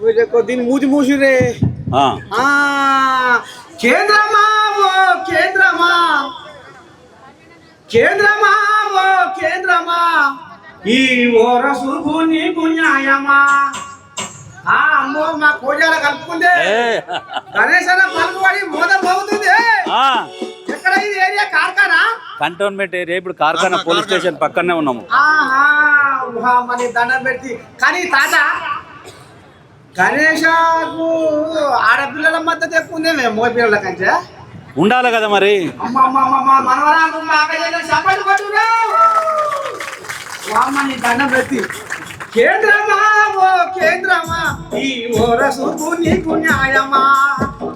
దీన్ని మూతి మూసిరే ఆ, ఆ, కేంద్రమా ఓ కేంద్రమా? కేంద్రమా ఓ కేంద్రమా? ఈ ఓరసుకు నీకు న్యాయమా? ఆ అమ్మో మా కోజాల కలుపుకుందే. పలుకుబడి మోదం ఎక్కడ ఇది ఏరియా? కార్ఖానా? కంటోన్మెంట్ ఏరియా ఇప్పుడు కార్ఖానా పోలీస్ స్టేషన్ పక్కనే ఉన్నాము. ఆహా మరి దండం పెట్టి. కానీ తాత గణేషకు ఆడపిల్లల మద్దతు ఎక్కువ ఉందే మేము మగ పిల్లల కంటే. ఉండాలి కదా మరి. అమ్మ అమ్మ అమ్మ అమ్మ, మనవరాలు మా అక్కయ్య చప్పట్లు కొట్టురా అమ్మ నీ దండం పెట్టి. కేంద్రమా ఓ కేంద్రమా ఈ ఓరసుకు నీకు న్యాయమా?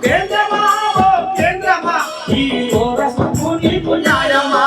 కేంద్రమా ఓ కేంద్రమా ఈ ఓరసుకు నీకు న్యాయమా?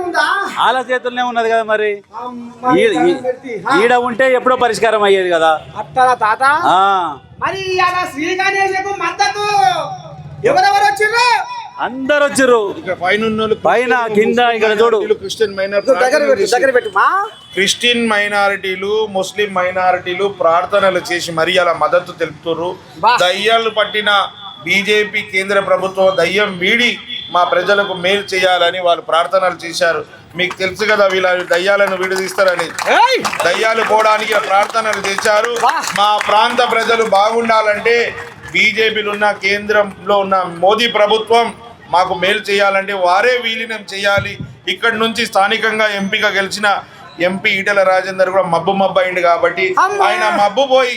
ఉందా? ఆల చేతుల్లోనే ఉన్నది కదా మరి. ఈడ ఉంటే ఎప్పుడో పరిష్కారం అయ్యేది కదా. అట్టరా తాత? ఆ. మరి ఇవాళ శ్రీ గణేశకు మద్దతు. ఎవరెవరు వచ్చిర్రు? అందరు వచ్చిర్రు. ఇక పైన కింద, ఇక్కడ చూడు. క్రిస్టియన్ మైనార్ దగ్గర పెట్టు దగ్గర పెట్టు మా. క్రిస్టియన్ మైనారిటీలు ముస్లిం మైనారిటీలు ప్రార్థనలు చేసి మరి అలా మద్దతు తెలుపుతున్నారు బా. దయ్యాలు పట్టిన బీజేపీ కేంద్ర ప్రభుత్వం దయ్యం వీడి మా ప్రజలకు మేలు చేయాలని వాళ్ళు ప్రార్థనలు చేశారు. మీకు తెలుసు కదా వీళ్ళ దయ్యాలను విడదీస్తారని. దయ్యాలు పోవడానికి ప్రార్థనలు చేశారు. మా ప్రాంత ప్రజలు బాగుండాలంటే బీజేపీలో ఉన్న కేంద్రంలో ఉన్న మోదీ ప్రభుత్వం మాకు మేలు చేయాలంటే వారే విలీనం చేయాలి. ఇక్కడి నుంచి స్థానికంగా ఎంపీగా గెలిచిన ఎంపీ ఈటెల రాజేందర్ కూడా మబ్బు మబ్బు అయింది కాబట్టి. ఆయన మబ్బు పోయి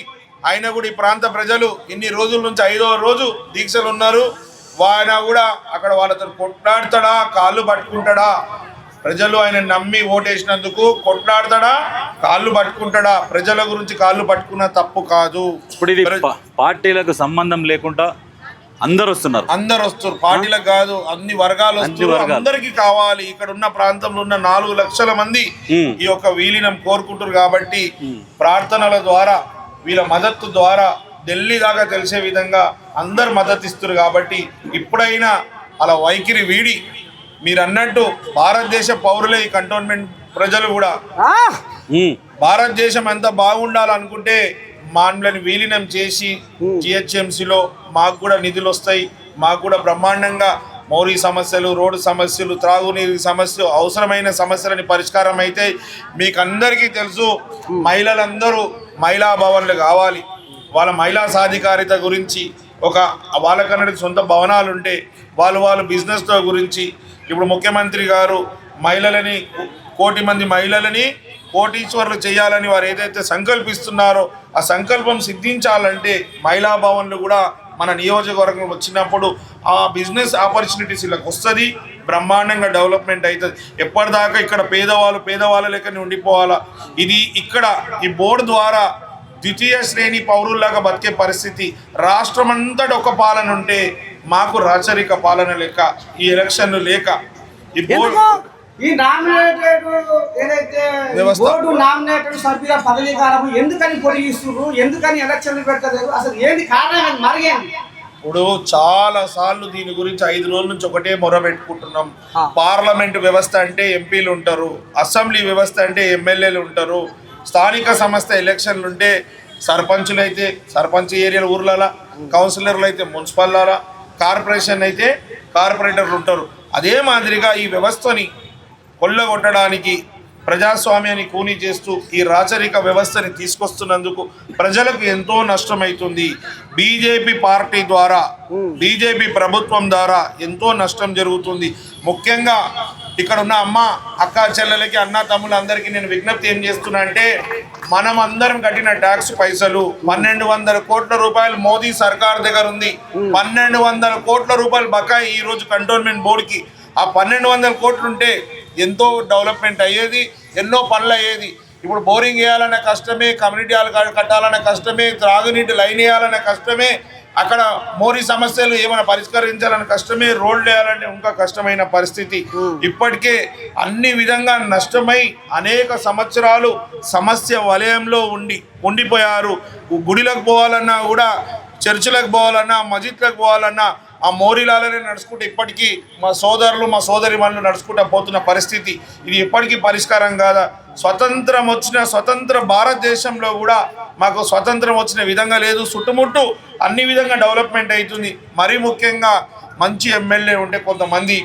ఆయన కూడా ఈ ప్రాంత ప్రజలు ఇన్ని రోజుల నుంచి ఐదవ రోజు దీక్షలు ఉన్నారు. ఆయన కూడా అక్కడ వాళ్ళతో కొట్లాడతాడా? కాళ్ళు పట్టుకుంటాడా? ప్రజలు ఆయన నమ్మి ఓటేసినందుకు కొట్లాడతాడా? కాళ్ళు పట్టుకుంటాడా? ప్రజల గురించి కాళ్ళు పట్టుకున్న తప్పు కాదు. ఇప్పుడు ఇది పార్టీలకు సంబంధం లేకుండా అందరు వస్తున్నారు. అందరు వస్తారు పార్టీలకు కాదు అన్ని వర్గాలు వర్గాలు. అందరికి కావాలి. ఇక్కడ ఉన్న ప్రాంతంలో ఉన్న నాలుగు లక్షల మంది. ఈ యొక్క విలీనం కోరుకుంటారు కాబట్టి ప్రార్థనల ద్వారా వీళ్ళ మద్దతు ద్వారా ఢిల్లీ దాకా తెలిసే విధంగా అందరు మద్దతు ఇస్తారు కాబట్టి ఇప్పుడైనా అలా వైఖరి వీడి మీరు అన్నట్టు భారతదేశ పౌరులే ఈ కంటోన్మెంట్ ప్రజలు కూడా భారతదేశం ఎంత బాగుండాలనుకుంటే మాన్లను విలీనం చేసి జిహెచ్ఎంసీలో మాకు కూడా నిధులు వస్తాయి మాకు కూడా బ్రహ్మాండంగా మౌరీ సమస్యలు రోడ్డు సమస్యలు త్రాగునీరు సమస్యలు అవసరమైన సమస్యలని పరిష్కారం అయితే మీకు అందరికీ తెలుసు మహిళలందరూ మహిళా భవన్లు కావాలి. వాళ్ళ మహిళా సాధికారిత గురించి ఒక వాళ్ళకన్నటి సొంత భవనాలు ఉంటే వాళ్ళు వాళ్ళు బిజినెస్తో గురించి ఇప్పుడు ముఖ్యమంత్రి గారు మహిళలని కోటి మంది మహిళలని కోటీశ్వర్లు చేయాలని వారు ఏదైతే సంకల్పిస్తున్నారో ఆ సంకల్పం సిద్ధించాలంటే మహిళా భవన్లు కూడా మన నియోజకవర్గం వచ్చినప్పుడు ఆ బిజినెస్ ఆపర్చునిటీస్ వీళ్ళకి వస్తుంది బ్రహ్మాండంగా డెవలప్మెంట్ అవుతుంది ఎప్పటిదాకా ఇక్కడ పేదవాళ్ళు పేదవాళ్ళ లెక్కనే ఉండిపోవాలా? ఇది ఇక్కడ ఈ బోర్డు ద్వారా ద్వితీయ శ్రేణి పౌరుల్లాగా బతికే పరిస్థితి రాష్ట్రం అంతటా ఒక పాలన ఉంటే మాకు రాచరిక పాలన లేక ఈ ఎలక్షన్లు లేక ఈ నామినేటెడ్ ఏదైతే. బోర్డు నామినేటెడ్ సభ్యుల ఎందుకని పొడిగిస్తున్నారు ఎందుకని ఎలక్షన్లు పెడతలేరు అసలు ఏంది కారణం ఏంది? మరిగేంది ఇప్పుడు చాలా సార్లు దీని గురించి ఐదు రోజుల నుంచి ఒకటే మొర పెట్టుకుంటున్నాం ఆ. పార్లమెంట్ వ్యవస్థ అంటే ఎంపీలు ఉంటారు అసెంబ్లీ వ్యవస్థ అంటే ఎమ్మెల్యేలు ఉంటారు స్థానిక సంస్థ ఎలక్షన్లు ఉంటే సర్పంచులు అయితే సర్పంచ్ ఏరియాల ఊర్లలో కౌన్సిలర్లు అయితే మున్సిపల్లాల కార్పొరేషన్ అయితే కార్పొరేటర్లు ఉంటారు. అదే మాదిరిగా ఈ వ్యవస్థని కొల్లగొట్టడానికి ప్రజాస్వామ్యాన్ని కూని చేస్తూ ఈ రాచరిక వ్యవస్థని తీసుకొస్తున్నందుకు ప్రజలకు ఎంతో నష్టమవుతుంది బీజేపీ పార్టీ ద్వారా బీజేపీ ప్రభుత్వం ద్వారా ఎంతో నష్టం జరుగుతుంది. ముఖ్యంగా ఇక్కడ ఉన్న అమ్మ అక్క చెల్లెలకి అన్న తమ్ములందరికీ నేను విజ్ఞప్తి ఏం చేస్తున్నా అంటే మనం అందరం కట్టిన ట్యాక్స్ పైసలు పన్నెండు వందల కోట్ల రూపాయలు మోదీ సర్కార్ దగ్గర ఉంది. పన్నెండు వందల కోట్ల రూపాయలు బకాయి ఈ రోజు కంటోన్మెంట్ బోర్డుకి. ఆ పన్నెండు వందల కోట్లు ఉంటే ఎంతో డెవలప్మెంట్ అయ్యేది ఎన్నో పనులు అయ్యేది. ఇప్పుడు బోరింగ్ వేయాలనే కష్టమే కమ్యూనిటీ హాల్ కట్టాలన్న కట్టాలనే కష్టమే త్రాగునీటి లైన్ వేయాలనే కష్టమే అక్కడ మోరీ సమస్యలు ఏమైనా పరిష్కరించాలని కష్టమే రోడ్లు వేయాలంటే ఇంకా కష్టమైన పరిస్థితి. ఇప్పటికే అన్ని విధంగా నష్టమై అనేక సంవత్సరాలు సమస్య వలయంలో ఉండి ఉండిపోయారు. గుడిలకు పోవాలన్నా కూడా చర్చిలకు పోవాలన్నా మసీద్లకు పోవాలన్నా ఆ మోరీలాలనే నడుచుకుంటూ ఇప్పటికీ మా సోదరులు మా సోదరి వాళ్ళు నడుచుకుంటా పోతున్న పరిస్థితి. ఇది ఇప్పటికీ పరిష్కారం కాదా? స్వతంత్రం వచ్చిన స్వతంత్ర భారతదేశంలో కూడా మాకు స్వతంత్రం వచ్చిన విధంగా లేదు. చుట్టుముట్టు అన్ని విధంగా డెవలప్మెంట్ అవుతుంది. మరీ ముఖ్యంగా మంచి ఎమ్మెల్యే ఉంటే కొంతమంది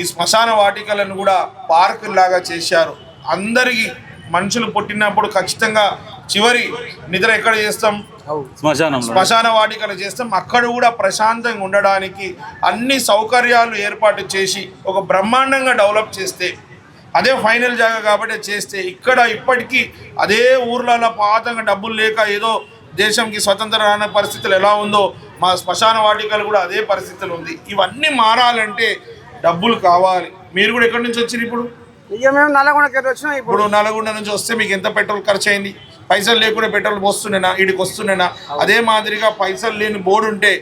ఈ శ్మశాన వాటికలను కూడా పార్క్ లాగా చేశారు. అందరికీ మనుషులు పుట్టినప్పుడు ఖచ్చితంగా చివరి నిద్ర ఎక్కడ చేస్తాం? శ్మశానంలో. శ్మశాన వాటికలు చేస్తాం. అక్కడ కూడా ప్రశాంతంగా ఉండడానికి అన్ని సౌకర్యాలు ఏర్పాటు చేసి ఒక బ్రహ్మాండంగా డెవలప్ చేస్తే అదే ఫైనల్ జాగా కాబట్టి చేస్తే ఇక్కడ ఇప్పటికీ అదే ఊర్లలో పాతంగా డబ్బులు లేక ఏదో దేశంకి స్వతంత్ర రాని పరిస్థితులు ఎలా ఉందో మా శ్మశాన వాటికలు కూడా అదే పరిస్థితులు ఉంది. ఇవన్నీ మారాలంటే డబ్బులు కావాలి. మీరు కూడా ఎక్కడి నుంచి వచ్చారు ఇప్పుడు? ఇక మేము నల్లగొండకి వచ్చినాం ఇప్పుడు నల్గొండ నుంచి వస్తే మీకు ఎంత పెట్రోల్ ఖర్చు అయింది పైసలు లేకుండా పెట్రోల్ పోస్తుండేనా? ఇడికి వస్తుండేనా? అదే మాదిరిగా పైసలు లేని బోర్డు ఉంటే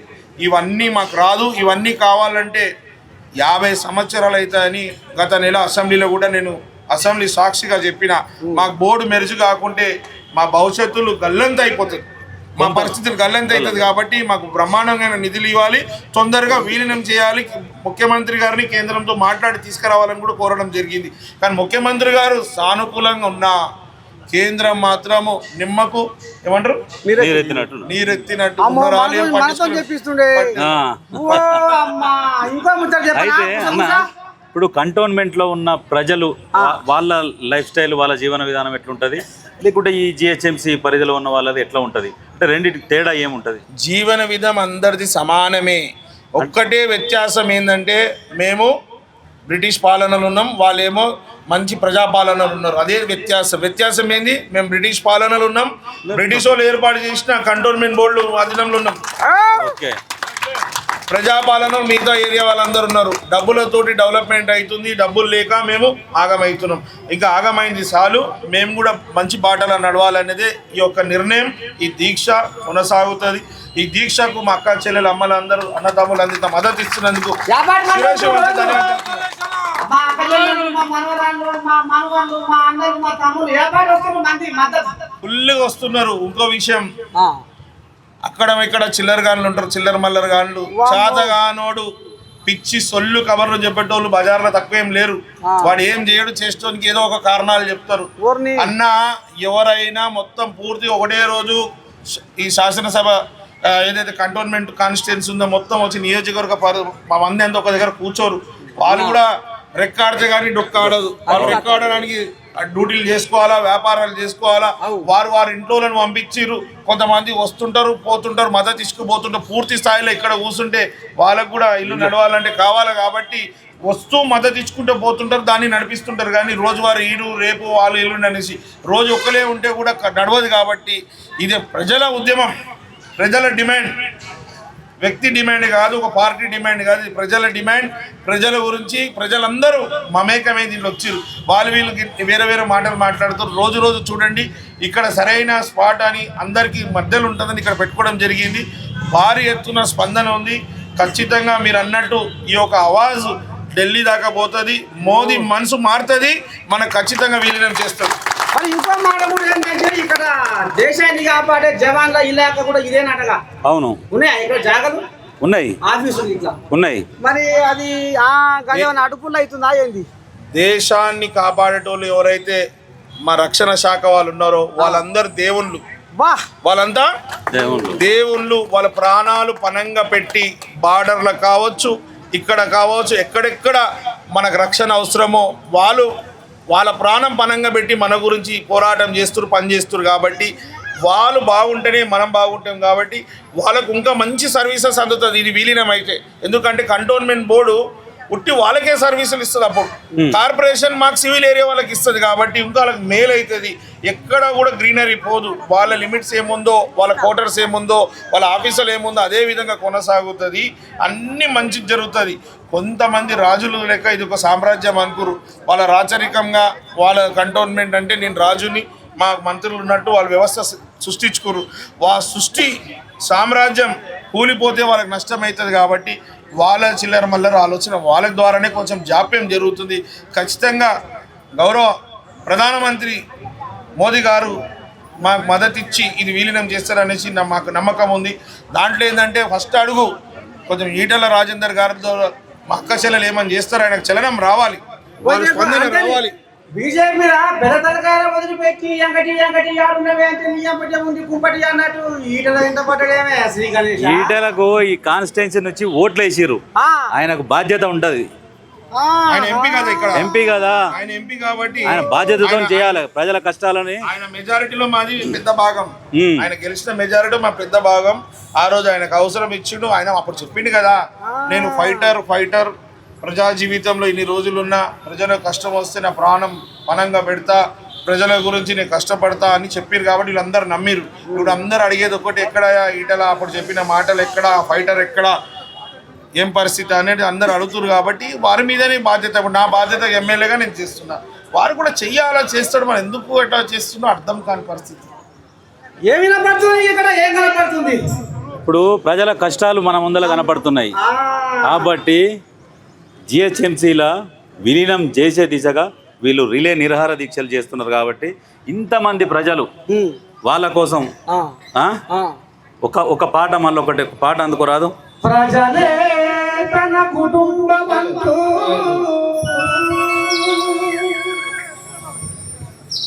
ఇవన్నీ మాకు రాదు. ఇవన్నీ కావాలంటే యాభై సంవత్సరాలు అవుతాయని గత నెల అసెంబ్లీలో కూడా నేను అసెంబ్లీ సాక్షిగా చెప్పిన. మాకు బోర్డు మెరుజు కాకుంటే మా భవిష్యత్తులు గల్లంత అయిపోతుంది మా పరిస్థితులు గల్లంత అవుతుంది కాబట్టి మాకు బ్రహ్మాండమైన నిధులు ఇవ్వాలి తొందరగా విలీనం చేయాలి. ముఖ్యమంత్రి గారిని కేంద్రంతో మాట్లాడి తీసుకురావాలని కూడా కోరడం జరిగింది. కానీ ముఖ్యమంత్రి గారు సానుకూలంగా ఉన్న కేంద్రం మాత్రము నిమ్మకు ఏమంటారు? నీరెత్తినట్టు ఇప్పుడు కంటోన్మెంట్లో ఉన్న ప్రజలు వాళ్ళ లైఫ్ స్టైల్ వాళ్ళ జీవన విధానం ఎట్లుంటది? లేకుంటే ఈ జిహెచ్ఎంసి పరిధిలో ఉన్న వాళ్ళది ఎట్లా ఉంటది? అంటే రెండింటికి తేడా ఏముంటది? జీవన విధం అందరిది సమానమే. ఒక్కటే వ్యత్యాసం ఏంటంటే మేము బ్రిటిష్ పాలనలు ఉన్నాం వాళ్ళేమో మంచి ప్రజాపాలనలు ఉన్నారు. అదే వ్యత్యాసం. వ్యత్యాసం ఏంది? మేము బ్రిటిష్ పాలనలు ఉన్నాం బ్రిటిష్ వాళ్ళు ఏర్పాటు చేసిన కంటోన్మెంట్ బోర్డు అధీనంలో ఉన్నాం. ఓకే. ప్రజాపాలన మిగతా ఏరియా వాళ్ళందరూ ఉన్నారు. డబ్బులతోటి డెవలప్మెంట్ అవుతుంది డబ్బులు లేక మేము ఆగమవుతున్నాం. ఇంకా ఆగమైంది చాలు. మేము కూడా మంచి బాటలో నడవాలనేదే ఈ యొక్క నిర్ణయం. ఈ దీక్ష కొనసాగుతుంది. ఈ దీక్షకు మా అక్క చెల్లెలు అమ్మలందరూ అన్నదమ్ములు అందిత మద్దతు ఇస్తున్నందుకు. మా అక్కచెల్లెలు, మా మనవరాళ్ళు మా మనవాళ్ళు మా అన్నలు మా తమ్ముళ్ళు వ్యాపారి వస్తున్నారు మంది మద్దతు. ఫుల్గా వస్తున్నారు. ఇంకో విషయం. అక్కడ ఇక్కడ చిల్లర గాన్లు ఉంటారు చిల్లర మల్లర గాన్లు. చాతగానోడు పిచ్చి సొల్లు కబర్లు చెప్పేటోళ్ళు బజార్లో తక్కువ ఏం లేరు. వాడు ఏం చేయడు చేసేటోనికి ఏదో ఒక కారణాలు చెప్తారు. అన్న ఎవరైనా మొత్తం పూర్తి ఒకటే రోజు ఈ శాసనసభ ఏదైతే కంటోన్మెంట్ కాన్స్టిట్యున్సీ ఉందో మొత్తం వచ్చి నియోజకవర్గ మా మంది అంతా ఒక దగ్గర కూర్చోరు. వాళ్ళు కూడా రెక్కాడితే కానీ డొక్కాడదు. వాళ్ళు రెక్కాడడానికి డ్యూటీలు చేసుకోవాలా వ్యాపారాలు చేసుకోవాలా? వారు వారి ఇంట్లోలను పంపించిర్రు. కొంతమంది వస్తుంటారు పోతుంటారు మద్దతు తీసుకుపోతుంటారు. పూర్తి స్థాయిలో ఇక్కడ కూర్చుంటే వాళ్ళకు కూడా ఇల్లు నడవాలంటే కావాలి కాబట్టి వస్తూ మద్దతు ఇచ్చుకుంటూ పోతుంటారు దాన్ని నడిపిస్తుంటారు. కానీ రోజువారీ ఈడు రేపు వాళ్ళు ఎల్లుండి అనేసి రోజు ఒక్కలే ఉంటే కూడా నడవదు కాబట్టి ఇది ప్రజల ఉద్యమం ప్రజల డిమాండ్. వ్యక్తి డిమాండ్ కాదు ఒక పార్టీ డిమాండ్ కాదు ఇది ప్రజల డిమాండ్. ప్రజల గురించి ప్రజలందరూ మమేకమై దీంట్లో వచ్చారు వాళ్ళు వీళ్ళు గి- వేరే వేరే మాటలు మాట్లాడుతారు రోజు రోజు చూడండి ఇక్కడ సరైన స్పాట్ అని అందరికీ మధ్యలో ఉంటుందని ఇక్కడ పెట్టుకోవడం జరిగింది. భారీ ఎత్తున స్పందన ఉంది. ఖచ్చితంగా మీరు అన్నట్టు ఈ యొక్క అవాజు ఢిల్లీ దాకా పోతుంది. మోదీ మనసు మారుతుంది. మనకు ఖచ్చితంగా విలీనం చేస్తుంది మరి ఇంకో మాట కూడా ఏంటంటే ఇక్కడ దేశాన్ని కాపాడే జవాన్ల ఇలాక కూడా ఇదేనటగా. అవును. ఉన్నాయా ఇక్కడ జాగలు? ఉన్నాయి. ఆఫీసులు ఇట్లా. ఉన్నాయి. మరి అది ఆ గజం అడుపుల్లో అవుతుందా ఏంది? దేశాన్ని కాపాడేటోళ్ళు ఎవరైతే మా రక్షణ శాఖ వాళ్ళు ఉన్నారో వాళ్ళందరూ దేవుళ్ళు. వాళ్ళంతా దేవుళ్ళు. దేవుళ్ళు. వాళ్ళ ప్రాణాలు పనంగా పెట్టి బార్డర్లు కావచ్చు ఇక్కడ కావచ్చు ఎక్కడెక్కడ మనకు రక్షణ అవసరమో వాళ్ళు వాళ్ళ ప్రాణం పనంగా పెట్టి మన గురించి పోరాటం చేస్తున్నారు పని కాబట్టి వాళ్ళు బాగుంటేనే మనం బాగుంటాం కాబట్టి వాళ్ళకు ఇంకా మంచి సర్వీసెస్ అందుతుంది. ఇది విలీనం అయితే ఎందుకంటే కంటోన్మెంట్ బోర్డు ఉట్టి వాళ్ళకే సర్వీసులు ఇస్తుంది అప్పుడు. కార్పొరేషన్ మాకు సివిల్ ఏరియా వాళ్ళకి ఇస్తుంది కాబట్టి ఇంకా వాళ్ళకి మేలు అవుతుంది ఎక్కడ కూడా గ్రీనరీ పోదు. వాళ్ళ లిమిట్స్ ఏముందో వాళ్ళ క్వార్టర్స్ ఏముందో వాళ్ళ ఆఫీసులు ఏముందో అదే విధంగా కొనసాగుతుంది. అన్ని మంచి జరుగుతుంది. కొంతమంది రాజులు లెక్క ఇది ఒక సామ్రాజ్యం అనుకురు వాళ్ళ రాచరికంగా వాళ్ళ కంటోన్మెంట్ అంటే నేను రాజుని మా మంత్రులు ఉన్నట్టు వాళ్ళ వ్యవస్థ సృష్టించుకోరు వా సృష్టి సామ్రాజ్యం కూలిపోతే వాళ్ళకి నష్టం అవుతుంది కాబట్టి వాళ్ళ చిల్లర మల్లర ఆలోచన వాళ్ళ ద్వారానే కొంచెం జాప్యం జరుగుతుంది. ఖచ్చితంగా గౌరవ ప్రధానమంత్రి మోదీ గారు మాకు మద్దతు ఇచ్చి ఇది విలీనం చేస్తారనేసి నా- మాకు నమ్మకం ఉంది. దాంట్లో ఏంటంటే ఫస్ట్ అడుగు కొంచెం ఈటల రాజేందర్ గారితో మా అక్క చెల్లెలు ఏమని చేస్తారు ఆయనకు చలనం రావాలి. వాళ్ళ స్పందన రావాలి. బీజేపీ మీద బెడతలకాయ వదిలిపెట్టి ఎంకటి ఎంకటి ఆడున్నవే అంటే నీ ఎంపటి ఉంది కుంపటి అన్నట్టు ఈటల ఇంత పట్టడేమే శ్రీ గణేష్. ఈటలకు ఈ కాన్స్టిట్యున్సీ నుంచి ఓట్లు వేసిర్రు. ఆయనకు బాధ్యత ఉంటది. ఆయన ఎంపీ కదా ఇక్కడ. ఎంపీ కదా. ఆయన ఎంపీ కాబట్టి ఆయన బాధ్యతతో చేయాలి ప్రజల కష్టాలని. ఆయన మెజారిటీలో మాది పెద్ద భాగం. ఆయన గెలిచిన మెజారిటీ మా పెద్ద భాగం. ఆ రోజు ఆయనకు అవసరం ఇచ్చిండు. ఆయన అప్పుడు చెప్పిండు కదా నేను ఫైటర్ ఫైటర్ ప్రజా జీవితంలో ఇన్ని రోజులున్నా ప్రజలకు కష్టం వస్తే నా ప్రాణం పనంగా పెడతా ప్రజల గురించి నేను కష్టపడతా అని చెప్పారు కాబట్టి వీళ్ళందరూ నమ్మిరు. ఇప్పుడు అందరూ అడిగేది ఒకటి ఎక్కడ ఈటల అప్పుడు చెప్పిన మాటలు ఎక్కడ ఫైటర్ ఎక్కడ ఏం పరిస్థితి అనేది అందరూ అడుగుతున్నారు కాబట్టి వారి మీదనే బాధ్యత. ఇప్పుడు నా బాధ్యత ఎమ్మెల్యేగా నేను చేస్తున్నా. వారు కూడా చెయ్యాలా చేస్తాడు మనం ఎందుకు ఎట్లా చేస్తున్నా అర్థం కాని పరిస్థితి. ఏమి కనపడుతుంది ఇక్కడ ఏం కనపడుతుంది? ఇప్పుడు ప్రజల కష్టాలు మన ముందర కనపడుతున్నాయి. ఆ, కాబట్టి జిహెచ్ఎంసీల విలీనం చేసే దిశగా వీళ్ళు రిలే నిరహార దీక్షలు చేస్తున్నారు కాబట్టి ఇంతమంది ప్రజలు వాళ్ళ కోసం. ఒక ఒక పాట మళ్ళీ ఒకటి పాట అందుకోరాదు ప్రజలే తన కుటుంబమంటూ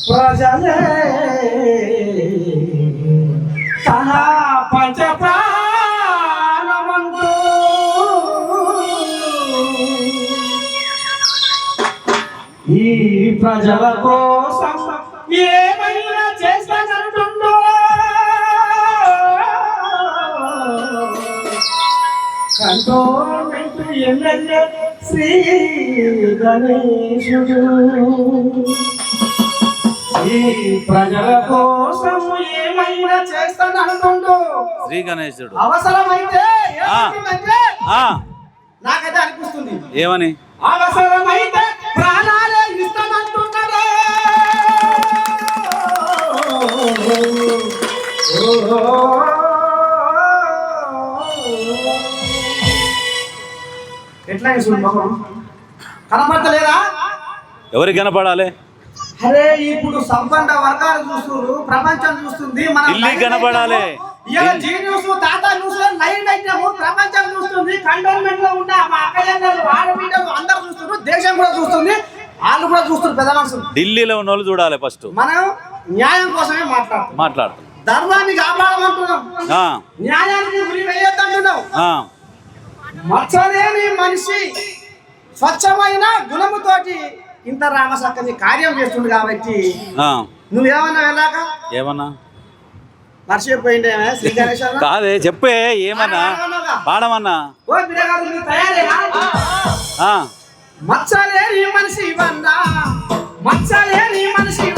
ప్రజలే తన పంచప్రాణమంటూ ప్రజల కోసం ఏమైనా చేస్తానంటుండో. కంటోన్మెంట్ ఎమ్మెల్యే శ్రీ గణేశుడు. ఈ ప్రజల కోసం ఏమైనా చేస్తానంటుండో. శ్రీ గణేశుడు. అవసరమైతే నాకైతే అనిపిస్తుంది. ఏమని? అవసరమైతే ప్రాణాలే ఇస్తానంటున్నాడే ఎట్లా కనపడతలేదా? ఎవరికి కనపడాలి? అరే ఇప్పుడు సంపన్న వర్గాలు చూస్తున్నారు ప్రపంచం చూస్తుంది మన కనపడాలి. జీ న్యూస్ తాత న్యూస్లో లైవ్ పెట్టినాము ప్రపంచం చూస్తుంది కంటోన్మెంట్లో ఉన్న మా ఆడబిడ్డలు అందరూ చూస్తున్నారు దేశం కూడా చూస్తుంది. వాళ్ళు కూడా చూస్తున్నారు పెద్ద మనుషులు ఢిల్లీలో ఉన్న వాళ్ళు చూడాలి ఫస్ట్. మనం న్యాయం కోసమే మాట్లాడుతున్నాం. మాట్లాడుతాం ధర్మాన్ని కాపాడమంటున్నాం. న్యాయానికి వేయొద్దంటున్నాం. మచ్చలేని మనిషి స్వచ్ఛమైన గుణముతోటి ఇంత రామసక్కని కార్యం చేస్తుంది కాబట్టి. నువ్వేమన్నా వెళ్ళాక? ఏమన్నా? అన్న? కాదే చెప్పే ఏమన్నా? పాడమన్నా? మచ్చలేని మనిషి వందా? మచ్చలేని మనిషి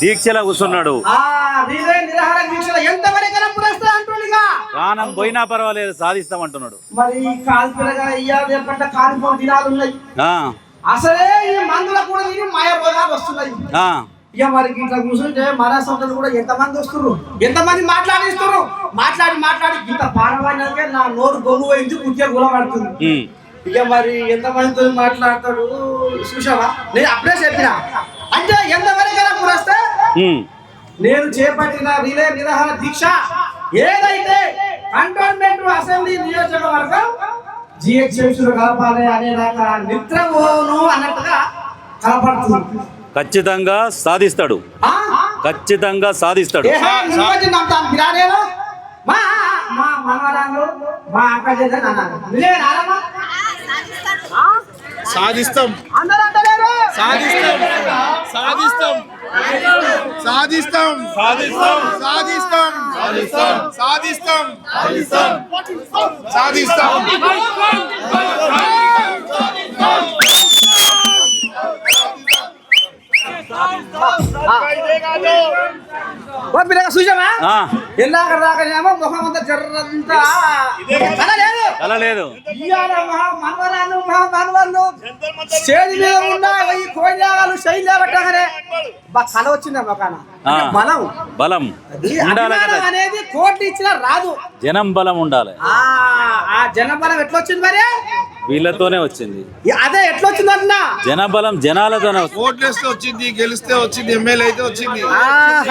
దీక్షలా కూర్చున్నాడు. ప్రాణం పోయినా పర్వాలేదు సాధిస్తామంటున్నాడు. మరి అసలే ఈ మందుల కూడా తిని మాయబోదాలు వస్తున్నాయి. ఇక మరి ఇట్లా కూర్చుంటే మన సొంతలు కూడా ఎంతమంది వస్తున్నారు ఎంతమంది మాట్లాడిస్తున్నారు మాట్లాడి మాట్లాడి ఇంత పాడవాడినాకే నా నోరు గొంగు పోయింది కుర్చీ గులపడుతుంది ఉమ్, ఇక మరి ఎంతమందితో మాట్లాడతాడు? చూసావా నేను అప్పుడే చెప్పిన. అంటే ఎంతవరకైనా పురస్తే. నేను చేపట్టిన రిలే నిరాహార దీక్ష ఏదైతే కంటోన్మెంట్ అసెంబ్లీ నియోజకవర్గం జిహెచ్ఎంసీలో కలపాలి అనే దాకా నిద్రపోను అన్నట్టుగా కనపడుతుంది. ఖచ్చితంగా సాధిస్తాడు. ఆ? ఖచ్చితంగా సాధిస్తాడు? మా అక్క సాధిస్తాం అందరూ అంటలేరు సాధిస్తాం సాధిస్తాం సాధిస్తాం సాధిస్తాం సాధిస్తాం సాధిస్తాం సాధిస్తాం పిల్లగా చూసావా? ఆ, ఎల్లాక రాకనేమో ముఖం అంతా జర్రంతా. లేదు. అలా మహా స్టేజ్ మీద ఉన్న ఈ కోయిలాలు శైలి పెట్టగానే కళ వచ్చిందా. అంటే బలం. బలం. అనేది కోట్లు ఇచ్చినా రాదు. జనం బలం ఉండాలి. ఆ ఆ జన బలం ఎట్లొచ్చింది మరి? వీళ్ళతోనే వచ్చింది. అదే ఎట్లొచ్చింది అన్నా? జనబలం జనాలతోనే వస్తుంది. ఓట్లేస్తే వచ్చింది గెలిస్తే వచ్చింది ఎమ్మెల్యే అయితే వచ్చింది.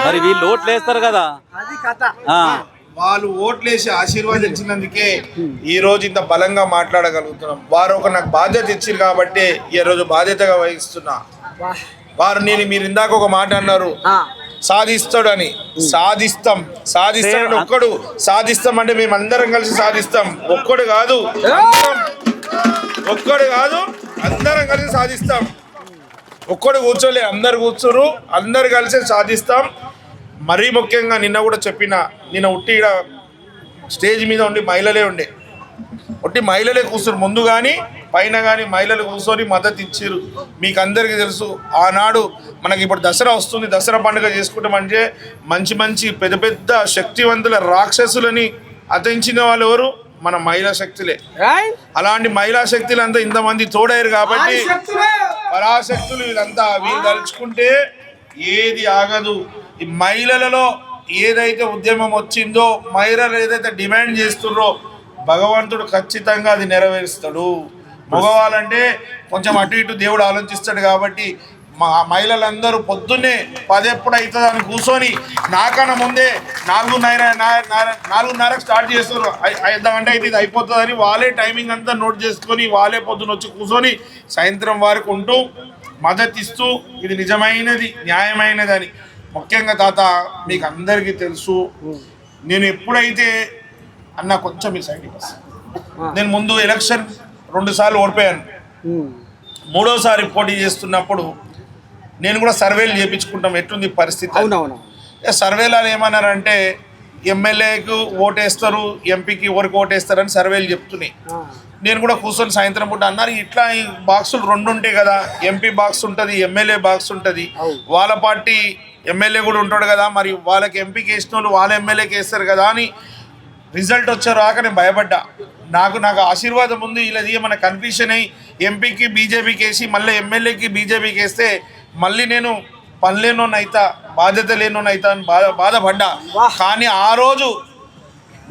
మరి వీళ్ళు ఓట్లు వేస్తారు కదా. అది కథ. ఆ, వాళ్ళు ఓట్లేసి ఆశీర్వదించినందుకే ఈ రోజు ఇంత బలంగా మాట్లాడగలుగుతున్నాం. వారు ఒక నాకు బాధ్యత ఇచ్చారు కాబట్టి ఈ రోజు బాధ్యతగా వహిస్తున్నా. వారు నేను మీరు ఇందాక ఒక మాట అన్నారు. సాధిస్తాడని. సాధిస్తాం. సాధిస్తాడని ఒక్కడు. సాధిస్తాం అంటే మేము అందరం కలిసి సాధిస్తాం. ఒక్కడు కాదు. ఒక్కడు కాదు అందరం కలిసి సాధిస్తాం. ఒక్కడు కూర్చోలే అందరు కూర్చోరు అందరు కలిసి సాధిస్తాం. మరీ ముఖ్యంగా నిన్న కూడా చెప్పిన నిన్న ఉట్టి స్టేజ్ మీద ఉండి మహిళలే ఉండే. ఒట్టి మహిళలే కూర్చొని ముందు కానీ పైన కానీ మహిళలు కూర్చొని మద్దతు ఇచ్చారు మీకు అందరికీ తెలుసు ఆనాడు మనకి ఇప్పుడు దసరా వస్తుంది. దసరా పండుగ చేసుకుంటామంటే మంచి మంచి పెద్ద పెద్ద శక్తివంతుల రాక్షసులని అతించిన వాళ్ళు ఎవరు? మన మహిళా శక్తులే? అలాంటి మహిళా శక్తులంతా ఇంతమంది తోడయ్యారు కాబట్టి శక్తులే. పరాశక్తులు వీళ్ళంతా వీళ్ళు తలుచుకుంటే ఏది ఆగదు. ఈ మహిళలలో ఏదైతే ఉద్యమం వచ్చిందో మహిళలు ఏదైతే డిమాండ్ చేస్తున్నారో భగవంతుడు ఖచ్చితంగా అది నెరవేరుస్తాడు. మగవాళ్ళంటే కొంచెం అటు ఇటు దేవుడు ఆలోచిస్తాడు కాబట్టి మా మహిళలందరూ పొద్దున్నే పదెప్పుడు అవుతుంది అని కూర్చొని నాకన్నా ముందే నాలుగున్నర నా- నాలుగున్నరకు స్టార్ట్ చేస్తారు. అంటే అయితే ఇది అయిపోతుందని వాళ్ళే టైమింగ్ అంతా నోట్ చేసుకొని వాళ్ళే పొద్దున వచ్చి కూర్చొని సాయంత్రం వరకు ఉంటూ మద్దతిస్తూ ఇది నిజమైనది న్యాయమైనది అని ముఖ్యంగా తాత మీకు అందరికీ తెలుసు. నేను ఎప్పుడైతే అన్న కొంచెం సైడ్కి వస్తా. నేను ముందు ఎలక్షన్ రెండు సార్లు ఓడిపోయాను. మూడోసారి పోటీ చేస్తున్నప్పుడు నేను కూడా సర్వేలు చేయించుకుంటాం. ఎట్లుంది పరిస్థితి. అవునవును. ఏ సర్వేలలో ఏమన్నారంటే ఎమ్మెల్యేకు ఓటేస్తారు ఎంపీకి ఎవరికి ఓటేస్తారని సర్వేలు చెప్తున్నాయి. నేను కూడా కూర్చొని సాయంత్రం పూట అన్నారు ఇట్లా ఈ బాక్సులు రెండు ఉంటాయి కదా ఎంపీ బాక్స్ ఉంటుంది ఎమ్మెల్యే బాక్స్ ఉంటుంది. వాళ్ళ పార్టీ ఎమ్మెల్యే కూడా ఉంటాడు కదా మరి వాళ్ళకి ఎంపీకి వేసిన వాళ్ళు వాళ్ళ ఎమ్మెల్యేకి వేస్తారు కదా అని రిజల్ట్ వచ్చే రాక నేను భయపడ్డా. నాకు నాకు ఆశీర్వాదం ఉంది. ఇలా మన కన్ఫ్యూషన్ అయ్యి ఎంపీకి బీజేపీకి వేసి మళ్ళీ ఎమ్మెల్యేకి బీజేపీకి వేస్తే మళ్ళీ నేను పనిలేనోని అయితా బాధ్యత లేనోని అయితా అని బాధ బాధపడ్డా. కానీ ఆ రోజు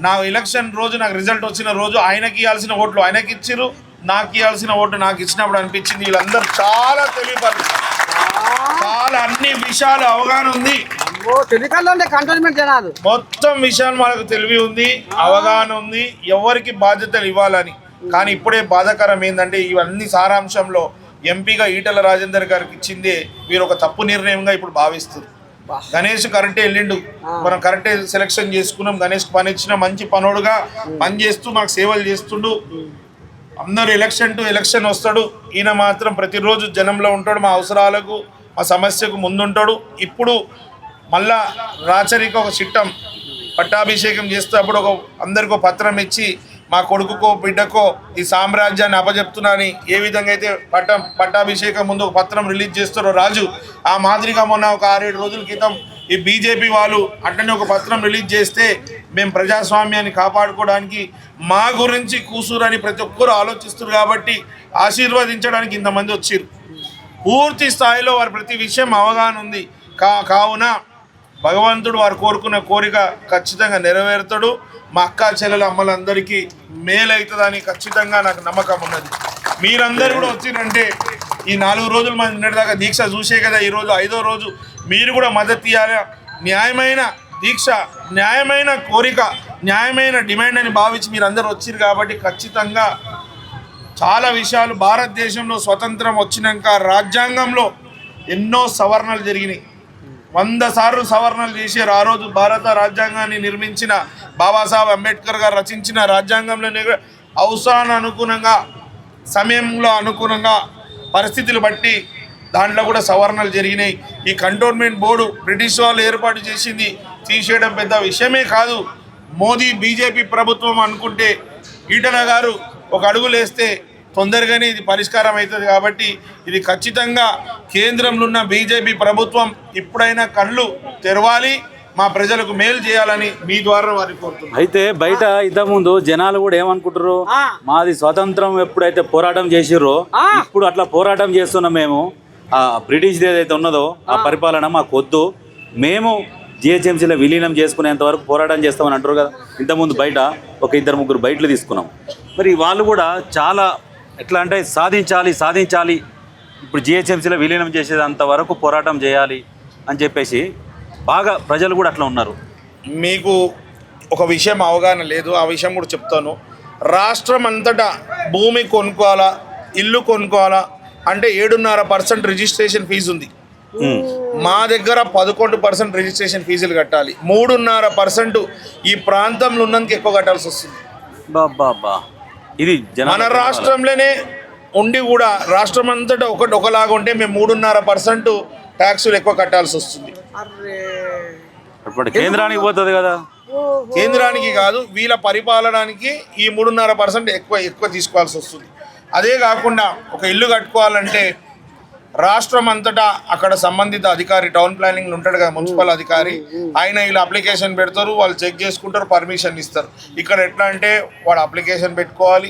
నా ఎలక్షన్ రోజు నాకు రిజల్ట్ వచ్చిన రోజు ఆయనకి ఇవ్వాల్సిన ఓట్లు ఆయనకి ఇచ్చిర్రు. నాకు ఇవ్వాల్సిన ఓట్లు నాకు ఇచ్చినప్పుడు అనిపించింది. వీళ్ళందరూ చాలా తెలియపరు చాలా అన్ని విషయాలు అవగాహన ఉంది. జనాలు. మొత్తం విషయాలు మనకు తెలివి ఉంది అవగాహన ఉంది ఎవరికి బాధ్యతలు ఇవ్వాలని. కానీ ఇప్పుడే బాధాకరం ఏంటంటే ఇవన్నీ సారాంశంలో ఎంపీగా ఈటల రాజేందర్ గారికి ఇచ్చిందే వీరు ఒక తప్పు నిర్ణయంగా ఇప్పుడు భావిస్తారు గణేష్ కరెక్టే వెళ్ళిండు మనం కరెక్టే సెలెక్షన్ చేసుకున్నాం గణేష్ పని ఇచ్చిన మంచి పనుడుగా పని చేస్తూ మాకు సేవలు చేస్తుండు. అందరూ ఎలక్షన్ టు ఎలక్షన్ వస్తాడు. ఈయన మాత్రం ప్రతిరోజు జనంలో ఉంటాడు మా అవసరాలకు మా సమస్యకు ముందుంటాడు. ఇప్పుడు మళ్ళా రాచరిక ఒక చిట్టం పట్టాభిషేకం చేస్తే అప్పుడు ఒక అందరికి ఒక పత్రం ఇచ్చి మా కొడుకుకో బిడ్డకో ఈ సామ్రాజ్యాన్ని అపజెప్తున్నా అని ఏ విధంగా అయితే పట్టం పట్టాభిషేకం ముందు ఒక పత్రం రిలీజ్ చేస్తారో రాజు ఆ మాదిరిగా మొన్న ఒక ఆరేడు రోజుల క్రితం ఈ బీజేపీ వాళ్ళు అట్లనే ఒక పత్రం రిలీజ్ చేస్తే మేము ప్రజాస్వామ్యాన్ని కాపాడుకోవడానికి మా గురించి కూసురని ప్రతి ఒక్కరు ఆలోచిస్తున్నారు కాబట్టి ఆశీర్వదించడానికి ఇంతమంది వచ్చారు పూర్తి స్థాయిలో వారి ప్రతి విషయం అవగాహన ఉంది. కా కావున భగవంతుడు వారు కోరుకున్న కోరిక ఖచ్చితంగా నెరవేరుతాడు. మా అక్క చెల్లెల అమ్మలందరికీ మేలవుతుందని ఖచ్చితంగా నాకు నమ్మకం ఉన్నది. మీరందరూ కూడా వచ్చిందంటే ఈ నాలుగు రోజులు మనం నిన్నటిదాకా దీక్ష చూసే కదా ఈరోజు ఐదో రోజు మీరు కూడా మద్దతు ఇవ్వాలి న్యాయమైన దీక్ష న్యాయమైన కోరిక న్యాయమైన డిమాండ్ అని భావించి మీరు వచ్చారు కాబట్టి ఖచ్చితంగా చాలా విషయాలు భారతదేశంలో స్వతంత్రం వచ్చినాక రాజ్యాంగంలో ఎన్నో సవరణలు జరిగినాయి. వంద సార్లు సవరణలు చేశారు. ఆ రోజు భారత రాజ్యాంగాన్ని నిర్మించిన బాబాసాహెబ్ అంబేద్కర్ గారు రచించిన రాజ్యాంగంలో అవసరాన్ని అనుగుణంగా సమయంలో అనుగుణంగా పరిస్థితులు బట్టి దాంట్లో కూడా సవరణలు జరిగినాయి. ఈ కంటోన్మెంట్ బోర్డు బ్రిటిష్ వాళ్ళు ఏర్పాటు చేసింది తీసేయడం పెద్ద విషయమే కాదు. మోదీ బీజేపీ ప్రభుత్వం అనుకుంటే ఈటల గారు ఒక అడుగులు వేస్తే తొందరగానే ఇది పరిష్కారం అవుతుంది కాబట్టి ఇది ఖచ్చితంగా కేంద్రంలో ఉన్న బీజేపీ ప్రభుత్వం ఇప్పుడైనా కళ్ళు తెరవాలి. మా ప్రజలకు మేలు చేయాలని మీ ద్వారా వారిని కోరుతున్నాను అయితే బయట ఇంతకుముందు జనాలు కూడా ఏమనుకుంటారు. మాది స్వతంత్రం ఎప్పుడైతే పోరాటం చేసిర్రో. ఇప్పుడు అట్లా పోరాటం చేస్తున్నాం మేము. ఆ బ్రిటిష్ ఏదైతే ఉన్నదో ఆ. పరిపాలన మాకు వద్దు. మేము జిహెచ్ఎంసీలో విలీనం చేసుకునేంత వరకు పోరాటం చేస్తామని అంటారు కదా. ఇంతకుముందు బయట ఒక ఇద్దరు ముగ్గురు బయటలు తీసుకున్నాం. మరి వాళ్ళు కూడా చాలా ఎట్లా అంటే సాధించాలి సాధించాలి. ఇప్పుడు జిహెచ్ఎంసీలో విలీనం చేసేంత వరకు పోరాటం చేయాలి అని చెప్పేసి బాగా ప్రజలు కూడా అట్లా ఉన్నారు. మీకు ఒక విషయం అవగాహన లేదు. ఆ విషయం కూడా చెప్తాను. రాష్ట్రం అంతటా భూమి కొనుక్కోవాలా ఇల్లు కొనుక్కోవాలా అంటే ఏడున్నర పర్సెంట్ రిజిస్ట్రేషన్ ఫీజు ఉంది. మా దగ్గర పదకొండు పర్సెంట్ రిజిస్ట్రేషన్ ఫీజులు కట్టాలి. మూడున్నర పర్సెంట్ ఈ ప్రాంతంలో ఉన్నందుకు ఎక్కువ కట్టాల్సి వస్తుంది. బాబా ఇది మన రాష్ట్రంలోనే ఉండి కూడా రాష్ట్రం అంతటా ఒకటి ఒకలాగా ఉంటే మేము మూడున్నర పర్సెంట్ ట్యాక్సులు ఎక్కువ కట్టాల్సి వస్తుంది. ఇప్పుడు కేంద్రానికి పోతుంది కదా? కేంద్రానికి కాదు వీళ్ళ పరిపాలనానికి ఈ మూడున్నర పర్సెంట్ ఎక్కువ ఎక్కువ తీసుకోవాల్సి వస్తుంది. అదే కాకుండా ఒక ఇల్లు కట్టుకోవాలంటే రాష్ట్రం అంతటా అక్కడ సంబంధిత అధికారి టౌన్ ప్లానింగ్ ఉంటాడు కదా మున్సిపల్ అధికారి ఆయన ఇలా అప్లికేషన్ పెడతారు వాళ్ళు చెక్ చేసుకుంటారు పర్మిషన్ ఇస్తారు. ఇక్కడ ఎట్లా అంటే వాడు అప్లికేషన్ పెట్టుకోవాలి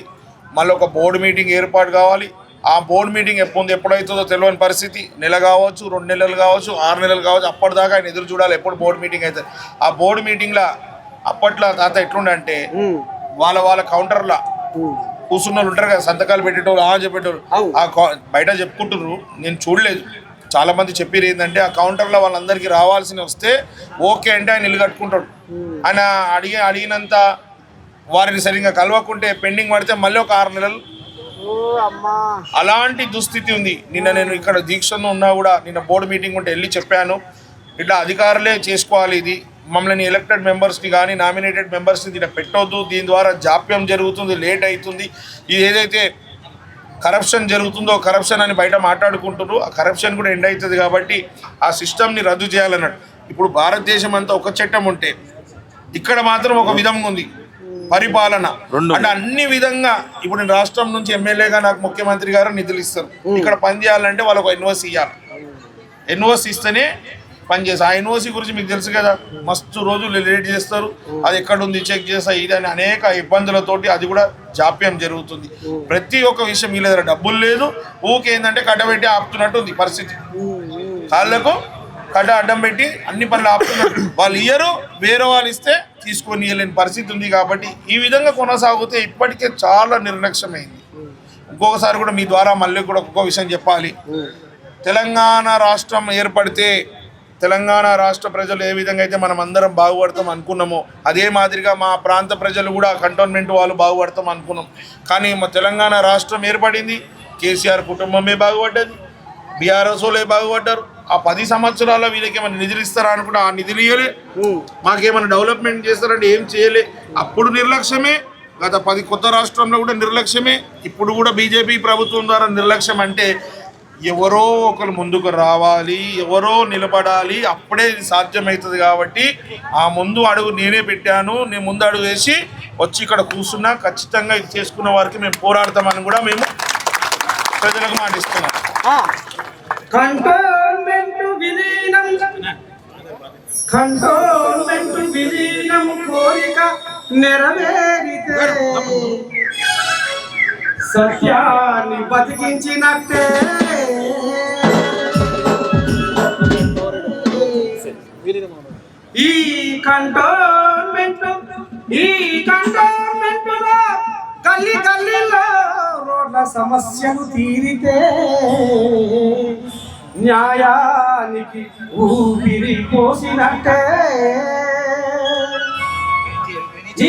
మళ్ళీ ఒక బోర్డు మీటింగ్ ఏర్పాటు కావాలి. ఆ బోర్డు మీటింగ్ ఎప్పుడు ఎప్పుడైతుందో తెలియని పరిస్థితి. నెల కావచ్చు రెండు నెలలు కావచ్చు ఆరు నెలలు కావచ్చు అప్పటిదాకా ఆయన ఎదురు చూడాలి ఎప్పుడు బోర్డు మీటింగ్ అవుతుంది. ఆ బోర్డు మీటింగ్లో అప్పట్లో తాత ఎట్లుండంటే వాళ్ళ వాళ్ళ కౌంటర్ల కూర్చున్న వాళ్ళు ఉంటారు కదా సంతకాలు పెట్టేటోళ్ళు ఆ చెప్పేటోళ్ళు. ఆ బయట చెప్పుకుంటున్నారు. నేను చూడలేదు. చాలా మంది చెప్పారు ఏంటంటే ఆ కౌంటర్లో వాళ్ళందరికీ రావాల్సిన వస్తే ఓకే అంటే ఆయన ఇల్లు కట్టుకుంటాడు. ఆయన అడిగి అడిగినంత వారిని సరిగ్గా కలవకుంటే పెండింగ్ పడితే మళ్ళీ ఒక ఆరు నెలలు. అలాంటి దుస్థితి ఉంది. నిన్న నేను ఇక్కడ దీక్షలో ఉన్నా కూడా నిన్న బోర్డు మీటింగ్ ఉంటే వెళ్ళి చెప్పాను. ఇట్లా అధికారులే చేసుకోవాలి ఇది. మమ్మల్ని ఎలక్టెడ్ మెంబర్స్ని కానీ నామినేటెడ్ మెంబర్స్ని దీన్ని పెట్టొద్దు. దీని ద్వారా జాప్యం జరుగుతుంది లేట్ అవుతుంది ఇది ఏదైతే కరప్షన్ జరుగుతుందో కరప్షన్ అని బయట మాట్లాడుకుంటున్నారు ఆ కరప్షన్ కూడా ఎండ్ అవుతుంది కాబట్టి ఆ సిస్టమ్ని రద్దు చేయాలన్నట్టు ఇప్పుడు భారతదేశం అంతా ఒక చట్టం ఉంటే ఇక్కడ మాత్రం ఒక విధంగా ఉంది. పరిపాలన. అంటే అన్ని విధంగా ఇప్పుడు నేను రాష్ట్రం నుంచి ఎమ్మెల్యేగా నాకు ముఖ్యమంత్రి గారు నిధులు ఇస్తారు. ఇక్కడ పని చేయాలంటే వాళ్ళకు ఎన్ఓసి ఇవ్వాలి ఎన్ఓసి ఇస్తేనే పని చేస్తారు ఆ ఎన్ఓసి గురించి మీకు తెలుసు కదా మస్తు రోజులు లేట్ చేస్తారు. అది ఎక్కడుంది చెక్ చేస్తా ఇది అని అనేక ఇబ్బందులతోటి అది కూడా జాప్యం జరుగుతుంది. ప్రతి ఒక్క విషయం మీ దగ్గర డబ్బులు లేదు ఊకేందంటే ఏంటంటే కట్టబెట్టి ఆపుతున్నట్టు ఉంది పరిస్థితి. కాళ్ళకు కట్ట అడ్డం పెట్టి అన్ని పనులు ఆపుతున్నట్టు వాళ్ళు ఇయ్యరు వేరే వాళ్ళు ఇస్తే తీసుకొని ఇవ్వలేని పరిస్థితి ఉంది కాబట్టి ఈ విధంగా కొనసాగితే ఇప్పటికే చాలా నిర్లక్ష్యమైంది. ఇంకొకసారి కూడా మీ ద్వారా మళ్ళీ కూడా ఒక్కొక్క విషయం చెప్పాలి. తెలంగాణ రాష్ట్రం ఏర్పడితే తెలంగాణ రాష్ట్ర ప్రజలు ఏ విధంగా అయితే మనం అందరం బాగుపడతాం అనుకున్నామో అదే మాదిరిగా మా ప్రాంత ప్రజలు కూడా కంటోన్మెంట్ వాళ్ళు బాగుపడతాం అనుకున్నాం. కానీ మా తెలంగాణ రాష్ట్రం ఏర్పడింది కేసీఆర్ కుటుంబమే బాగుపడ్డది బీఆర్ఎస్ వాళ్ళే బాగుపడ్డారు. ఆ పది సంవత్సరాల్లో వీళ్ళకి ఏమైనా నిధులు ఇస్తారా అనుకుంటే ఆ నిధులు ఇవ్వలే మాకేమైనా డెవలప్మెంట్ చేస్తారంటే ఏం చేయలే. అప్పుడు నిర్లక్ష్యమే గత పది కొత్త రాష్ట్రంలో కూడా నిర్లక్ష్యమే. ఇప్పుడు కూడా బీజేపీ ప్రభుత్వం ద్వారా నిర్లక్ష్యం అంటే ఎవరో ఒకరు ముందుకు రావాలి ఎవరో నిలబడాలి అప్పుడే ఇది సాధ్యమవుతుంది కాబట్టి ఆ ముందు అడుగు నేనే పెట్టాను నేను ముందు అడుగు వేసి వచ్చి ఇక్కడ కూర్చున్నా ఖచ్చితంగా ఇది చేసుకున్న వారికి మేము పోరాడతామని కూడా మేము ప్రజలకు మాటిస్తున్నాం కంటోన్మెంట్ విలీనం. కంటోన్మెంట్ విలీనం కోరిక నెరవేరితే. సత్యాన్ని బతికించినట్టే. ఈ కంటోన్మెంట్ ఈ కంటోన్మెంట్ కల్లి కల్లిలో రోడ్ల సమస్యలు తీరితే న్యాయానికి ఊపిరి పోసినట్టే.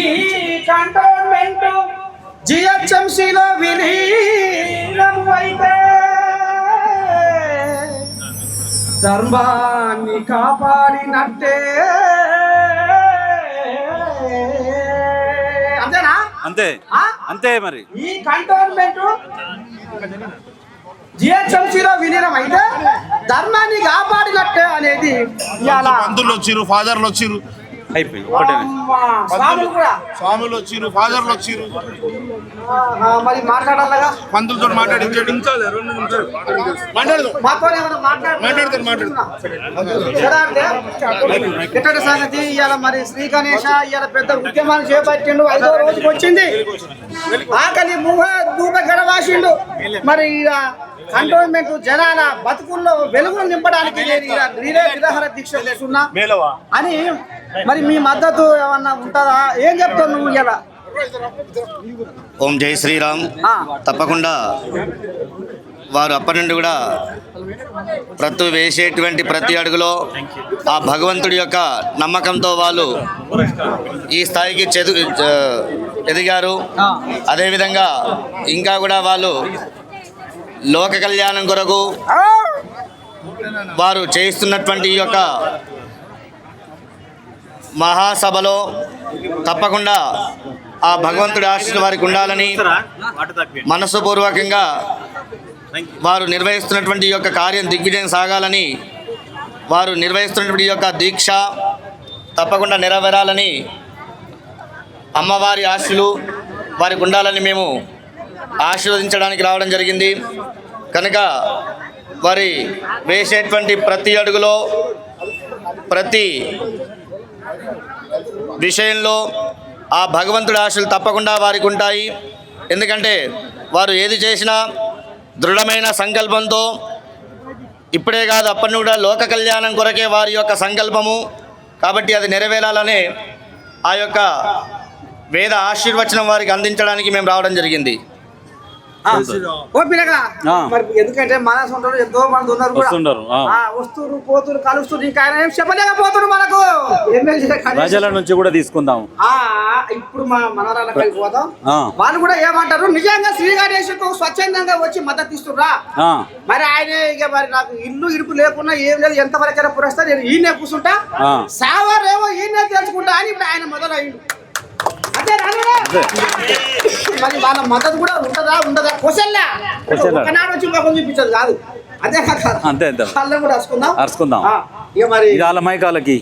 ఈ కంటోన్మెంట్ జిహెచ్ఎంసీలో విలీనం అయితే ధర్మాన్ని కాపాడినట్టే. అంతేనా? అంతే. ఆ? అంతే మరి. ఈ కంటోన్మెంట్ జిహెచ్ఎంసీలో విలీనం అయితే ధర్మాన్ని కాపాడినట్టే అనేది ఇవాళ పంతులు వచ్చిరు ఫాదర్లు వచ్చిరు అయిపోయి ఒకటే స్వాములు వచ్చిరు ఫాదర్లు వచ్చిరు మరి మాట్లాడాలగా? పంతులతో మాట్లాడించండి. మాట్లాడదు. సంగతి? ఇవాళ మరి శ్రీ గణేష ఇవాళ పెద్ద ఉద్యమాన్ని చేపట్టిండు ఐదో రోజుకి వచ్చింది ఆకలి మూహ దూప గడవాసిండు. మరి ఇక కంటోన్మెంట్ జనాల బతుకుల్లో వెలుగులు నింపడానికి రిలే నిరాహార దీక్ష చేస్తున్నా అని మరి మీ మద్దతు ఏమన్నా ఉంటుందా? ఏం చెప్తావు నువ్వు ఇలా? ఓం జై శ్రీరామ్. తప్పకుండా వారు అప్పటి నుండి కూడా ప్రతి వేసేటువంటి ప్రతి అడుగులో ఆ భగవంతుడి యొక్క నమ్మకంతో వాళ్ళు ఈ స్థాయికి చెదు ఎదిగారు. అదేవిధంగా ఇంకా కూడా వాళ్ళు లోక కళ్యాణం కొరకు వారు చేయిస్తున్నటువంటి ఈ యొక్క మహాసభలో తప్పకుండా ఆ భగవంతుడి ఆశీస్సులు వారికి ఉండాలని మనస్సుపూర్వకంగా వారు నిర్వహిస్తున్నటువంటి ఈ యొక్క కార్యం దిగ్విజయం సాగాలని వారు నిర్వహిస్తున్నటువంటి ఈ యొక్క దీక్ష తప్పకుండా నెరవేరాలని అమ్మవారి ఆశలు వారికి ఉండాలని మేము ఆశీర్వదించడానికి రావడం జరిగింది. కనుక వారి వేసేటువంటి ప్రతి అడుగులో ప్రతి విషయంలో ఆ భగవంతుడి ఆశలు తప్పకుండా వారికి ఉంటాయి. ఎందుకంటే వారు ఏది చేసినా దృఢమైన సంకల్పంతో ఇప్పుడే కాదు అప్పటి కూడా లోక కళ్యాణం కొరకే వారి యొక్క సంకల్పము. కాబట్టి అది నెరవేరాలనే ఆ యొక్క వేద ఆశీర్వచనం వారికి అందించడానికి మేము రావడం జరిగింది. ఓ పిల్లగా. మరి ఎందుకంటే మన సొంతలు ఎంతో మంది ఉన్నారు కూడా వస్తుంటారు, వస్తురు పోతురు కలుస్తురు ఇంకా ఆయన ఏం చెప్పలేకపోతురు మనకు. ప్రజల నుంచి కూడా తీసుకుందాం ఆ, ఇప్పుడు మా మనరాళ్ళ కలిగి పోదాం. వాళ్ళు కూడా ఏమంటారు నిజంగా శ్రీ గణేష్కు స్వచ్ఛందంగా వచ్చి మద్దతు ఇస్తుర్రా ఆ, మరి ఆయన ఇక మరి నాకు ఇల్లు ఇరుపు లేకున్నా ఏం లేదు ఎంత వరకైనా పురస్తా నేను ఈయనే కూర్చుంటా. సావారేమో ఈయనే తెలుసుకుంటా అని ఇప్పుడు ఆయన మొదలయ్యిండు? మరి వాళ్ళ మద్దతు కూడా ఉంటదా ఉండదా? క్వశ్చన్లా. ఒకనాడు వచ్చి ఇంకొక చూపించదు కాదు. అంతే కాదు. అంతే, అంతే. కూడా అరుచుకుందాం. ఆ, ఇక మరి వాళ్ళ మైకాలకి